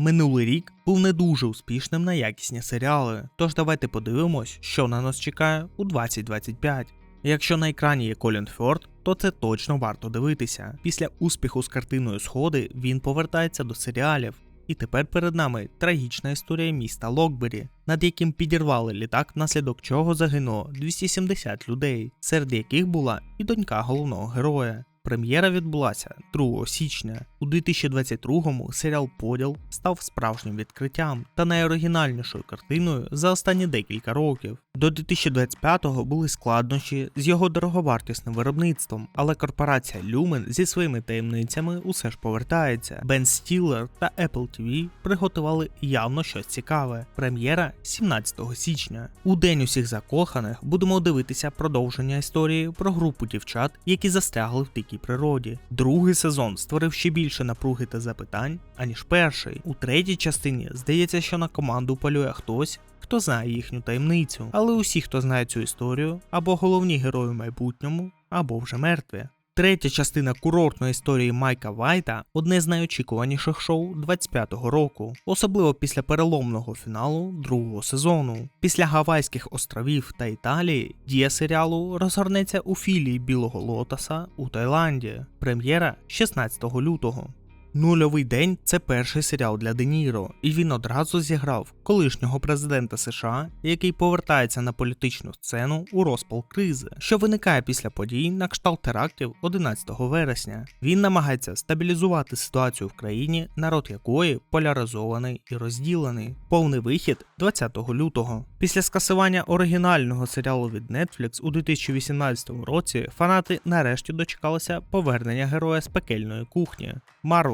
Минулий рік був не дуже успішним на якісні серіали, тож давайте подивимось, що на нас чекає у 2025. Якщо на екрані є Колін Фьорд, то це точно варто дивитися. Після успіху з картиною Сходи він повертається до серіалів. І тепер перед нами трагічна історія міста Локбері, над яким підірвали літак, внаслідок чого загинуло 270 людей, серед яких була і донька головного героя. Прем'єра відбулася 2 січня. У 2022-му серіал Поділ став справжнім відкриттям та найоригінальнішою картиною за останні декілька років. До 2025-го були складнощі з його дороговартісним виробництвом, але корпорація Lumen зі своїми таємницями усе ж повертається. Бен Стіллер та Apple TV приготували явно щось цікаве. Прем'єра 17 січня. У день усіх закоханих будемо дивитися продовження історії про групу дівчат, які застрягли в дикій природі. Другий сезон створив ще більше напруги та запитань, аніж перший. У третій частині здається, що на команду полює хтось, хто знає їхню таємницю. Але усі, хто знає цю історію, або головні герої в майбутньому, або вже мертві. Третя частина курортної історії Майка Вайта одне з найочікуваніших шоу 25-го року, особливо після переломного фіналу другого сезону. Після Гавайських островів та Італії дія серіалу розгорнеться у філії Білого Лотоса у Таїланді. Прем'єра 16 лютого. Нульовий день це перший серіал для Де Ніро, і він одразу зіграв колишнього президента США, який повертається на політичну сцену у розпал кризи, що виникає після подій на кшталт терактів 11 вересня. Він намагається стабілізувати ситуацію в країні, народ якої поляризований і розділений. Повний вихід 20 лютого. Після скасування оригінального серіалу від Netflix у 2018 році фанати нарешті дочекалися повернення героя з пекельної кухні.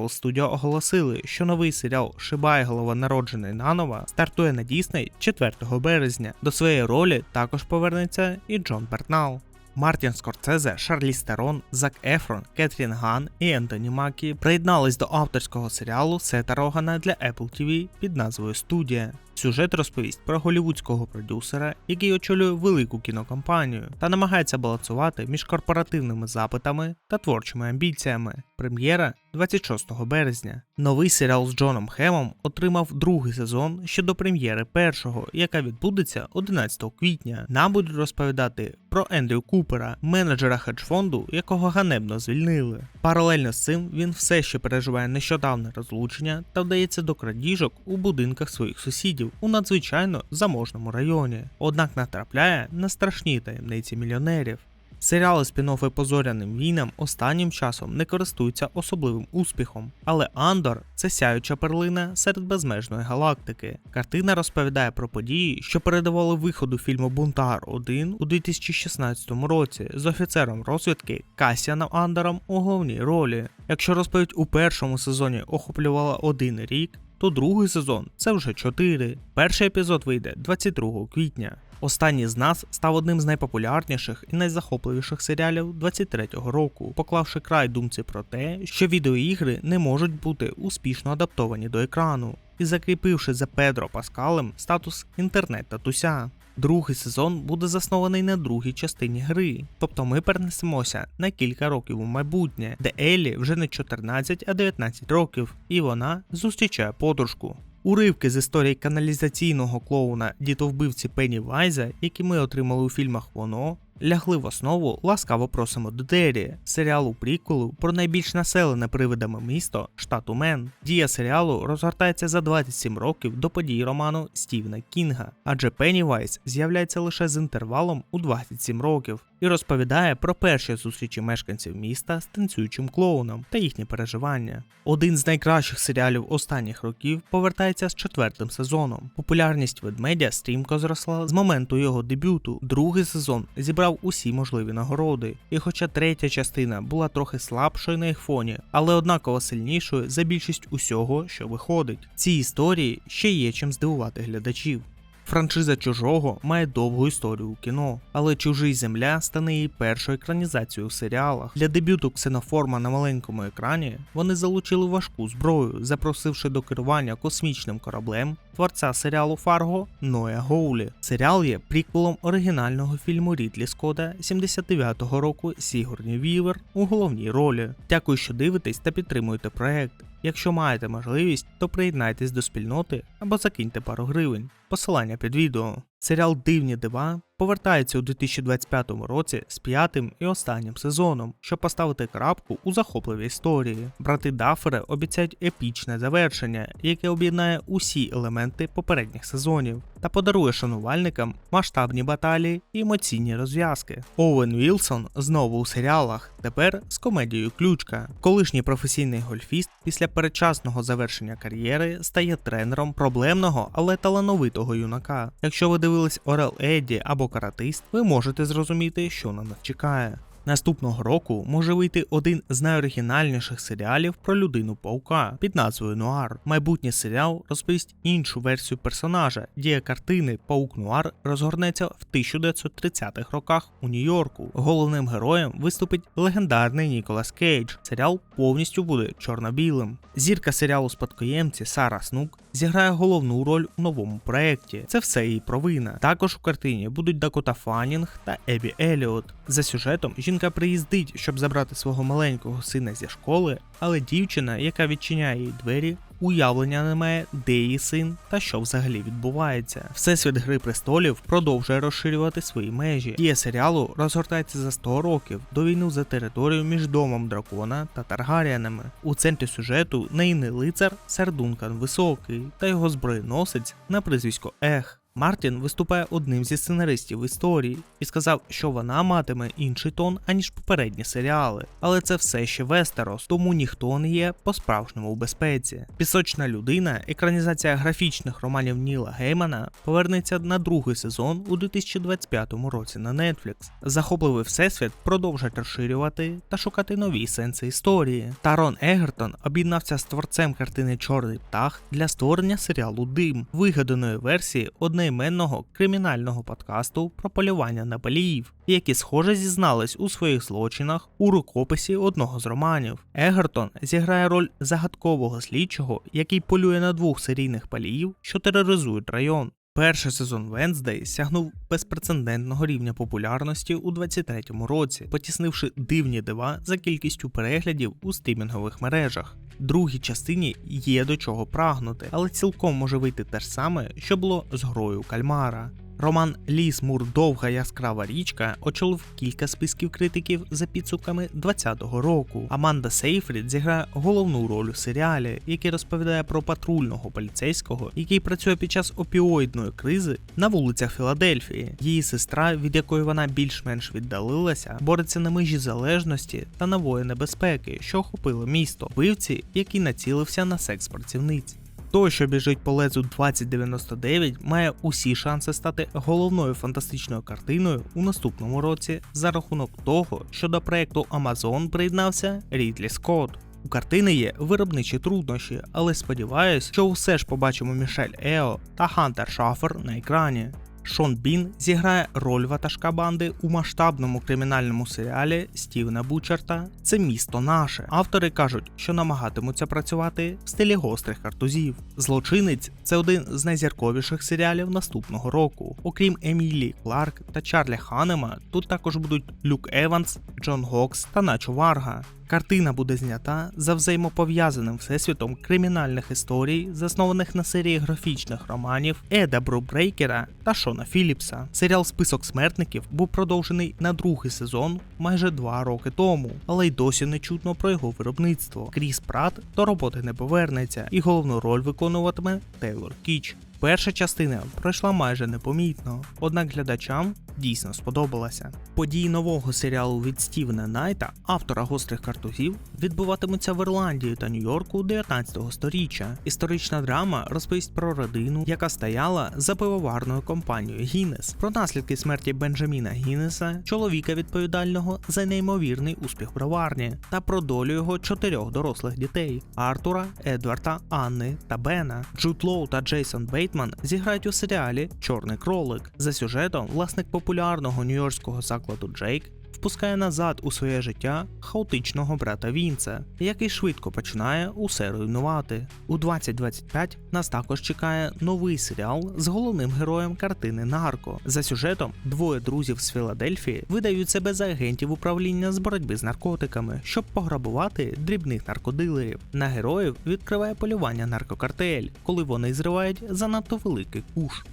Marvel Studio оголосили, що новий серіал Шибайголова народжений наново стартує на Дісней 4 березня. До своєї ролі також повернеться і Джон Бертнал. Мартін Скорцезе, Шарлі Стерон, Зак Ефрон, Кетрін Ган і Ентоні Макі приєднались до авторського серіалу Сета Рогана для Apple TV під назвою Студія. Сюжет розповість про голівудського продюсера, який очолює велику кінокомпанію та намагається балансувати між корпоративними запитами та творчими амбіціями. Прем'єра 26 березня. Новий серіал з Джоном Хемом отримав другий сезон ще до прем'єри першого, яка відбудеться 11 квітня. Нам будуть розповідати про Ендрю Купера, менеджера хедж-фонду, якого ганебно звільнили. Паралельно з цим він все ще переживає нещодавне розлучення та вдається до крадіжок у будинках своїх сусідів у надзвичайно заможному районі. Однак натрапляє на страшні таємниці мільйонерів. Серіали спін-оффи по зоряним війнам останнім часом не користуються особливим успіхом, але Андор це сяюча перлина серед безмежної галактики. Картина розповідає про події, що передавали виходу фільму Бунтар 1 у 2016 році з офіцером розвідки Касіаном Андором у головній ролі. Якщо розповідь у першому сезоні охоплювала один рік, то другий сезон це вже 4. Перший епізод вийде 22 квітня. Останній з нас став одним з найпопулярніших і найзахопливіших серіалів 23-го року, поклавши край думці про те, що відеоігри не можуть бути успішно адаптовані до екрану, і закріпивши за Педро Паскалем статус інтернет-татуся. Другий сезон буде заснований на другій частині гри, тобто ми перенесемося на кілька років у майбутнє, де Еллі вже не 14, а 19 років, і вона зустрічає подружку. Уривки з історії каналізаційного клоуна дітовбивці Пенні Вайза, які ми отримали у фільмах Воно, лягли в основу ласкаво просимо до Дері, серіалу приколу про найбільш населене привидами місто штату Мен. Дія серіалу розгортається за 27 років до подій роману Стівена Кінга, адже Пеннівайс з'являється лише з інтервалом у 27 років і розповідає про перші зустрічі мешканців міста з танцюючим клоуном та їхні переживання. Один з найкращих серіалів останніх років повертається з четвертим сезоном. Популярність ведмедя стрімко зросла з моменту його дебюту. Другий сезон зібрав усі можливі нагороди, і хоча третя частина була трохи слабшою на їх фоні, але однаково сильнішою за більшість усього, що виходить. Ці історії ще є чим здивувати глядачів. Франшиза чужого має довгу історію у кіно, але чужий земля стане її першою екранізацією в серіалах. Для дебюту ксеноформа на маленькому екрані вони залучили важку зброю, запросивши до керування космічним кораблем творця серіалу Фарго Ноя Гоулі. Серіал є приквелом оригінального фільму Рідлі Скотта 79-го року Сігурні Вівер у головній ролі. Дякую, що дивитесь та підтримуєте проект. Якщо маєте можливість, то приєднайтесь до спільноти або закиньте пару гривень. Посилання під відео. Серіал Дивні дива повертається у 2025 році з п'ятим і останнім сезоном, щоб поставити крапку у захопливій історії. Брати Даффери обіцяють епічне завершення, яке об'єднає усі елементи попередніх сезонів та подарує шанувальникам масштабні баталії і емоційні розв'язки. Оуен Вілсон знову у серіалах, тепер з комедією Ключка. Колишній професійний гольфіст після передчасного завершення кар'єри стає тренером проблемного, але талановитого юнака. Якщо ви дивились Орел Едді або Каратист, ви можете зрозуміти, що на нас чекає. Наступного року може вийти один з найоригінальніших серіалів про людину паука під назвою Нуар. Майбутній серіал розповість іншу версію персонажа. Дія картини Паук Нуар розгорнеться в 1930-х роках у Нью-Йорку. Головним героєм виступить легендарний Ніколас Кейдж. Серіал повністю буде чорно-білим. Зірка серіалу Спадкоємці Сара Снук зіграє головну роль у новому проєкті. Це все її провина. Також у картині будуть Дакота Фанінг та Ебі Еліот. За сюжетом жінка приїздить, щоб забрати свого маленького сина зі школи, але дівчина, яка відчиняє їй двері, уявлення не має, де її син та що взагалі відбувається. Всесвіт Гри престолів продовжує розширювати свої межі. Дія серіалу розгортається за 100 років до війни за територію між домом дракона та Таргаріанами. У центрі сюжету нейний лицар Сардункан Високий та його зброєносець на прізвисько Ех. Мартін виступає одним зі сценаристів історії і сказав, що вона матиме інший тон, аніж попередні серіали. Але це все ще Вестерос, тому ніхто не є по-справжньому у безпеці. Пісочна людина, екранізація графічних романів Ніла Геймана, повернеться на другий сезон у 2025 році на Netflix. Захопливий всесвіт продовжать розширювати та шукати нові сенси історії. Тарон Егертон об'єднався з творцем картини Чорний птах для створення серіалу Дим, вигаданої версії одне одноіменного кримінального подкасту про полювання на баліїв, які схоже зізнались у своїх злочинах у рукописі одного з романів. Егертон зіграє роль загадкового слідчого, який полює на двох серійних паліїв, що тероризують район. Перший сезон Венздей сягнув безпрецедентного рівня популярності у 23-му році, потіснивши дивні дива за кількістю переглядів у стрімінгових мережах. Другій частині є до чого прагнути, але цілком може вийти те ж саме, що було з грою Кальмара. Роман Ліс Мур Довга яскрава річка очолив кілька списків критиків за підсумками 2020 року. Аманда Сейфрід зіграє головну роль у серіалі, який розповідає про патрульного поліцейського, який працює під час опіоїдної кризи на вулицях Філадельфії. Її сестра, від якої вона більш-менш віддалилася, бореться на межі залежності та нової небезпеки, що охопило місто, вбивці, який націлився на секс працівниць. Той, що біжить по лезу 2099, має усі шанси стати головною фантастичною картиною у наступному році за рахунок того, що до проекту Amazon приєднався Рідлі Скотт. У картини є виробничі труднощі, але сподіваюсь, що все ж побачимо Мішель Ео та Хантер Шафер на екрані. Шон Бін зіграє роль ватажка банди у масштабному кримінальному серіалі Стівена Бучерта Це місто наше. Автори кажуть, що намагатимуться працювати в стилі гострих картузів. Злочинець це один з найзірковіших серіалів наступного року. Окрім Емілі Кларк та Чарлі Ханема, тут також будуть Люк Еванс, Джон Гокс та Начо Варга. Картина буде знята за взаємопов'язаним всесвітом кримінальних історій, заснованих на серії графічних романів Еда Брубрейкера та Шона Філіпса. Серіал Список смертників був продовжений на другий сезон майже два роки тому, але й досі не чутно про його виробництво. Кріс Прат до роботи не повернеться, і головну роль виконуватиме Тейлор Кіч. Перша частина пройшла майже непомітно, однак глядачам дійсно сподобалася. Події нового серіалу від Стівена Найта, автора гострих картузів, відбуватимуться в Ірландії та Нью-Йорку 19 століття. Історична драма розповість про родину, яка стояла за пивоварною компанією Гіннес, про наслідки смерті Бенджаміна Гіннеса, чоловіка відповідального за неймовірний успіх броварні, та про долю його чотирьох дорослих дітей: Артура, Едварда, Анни та Бена. Джуд Лоу та Джейсон Бейтман зіграють у серіалі Чорний кролик. За сюжетом власник популярного нью-йоркського закладу Джейк впускає назад у своє життя хаотичного брата Вінца, який швидко починає усе руйнувати. У 2025 нас також чекає новий серіал з головним героєм картини Нарко. За сюжетом двоє друзів з Філадельфії видають себе за агентів управління з боротьби з наркотиками, щоб пограбувати дрібних наркодилерів. На героїв відкриває полювання наркокартель, коли вони зривають занадто великий куш.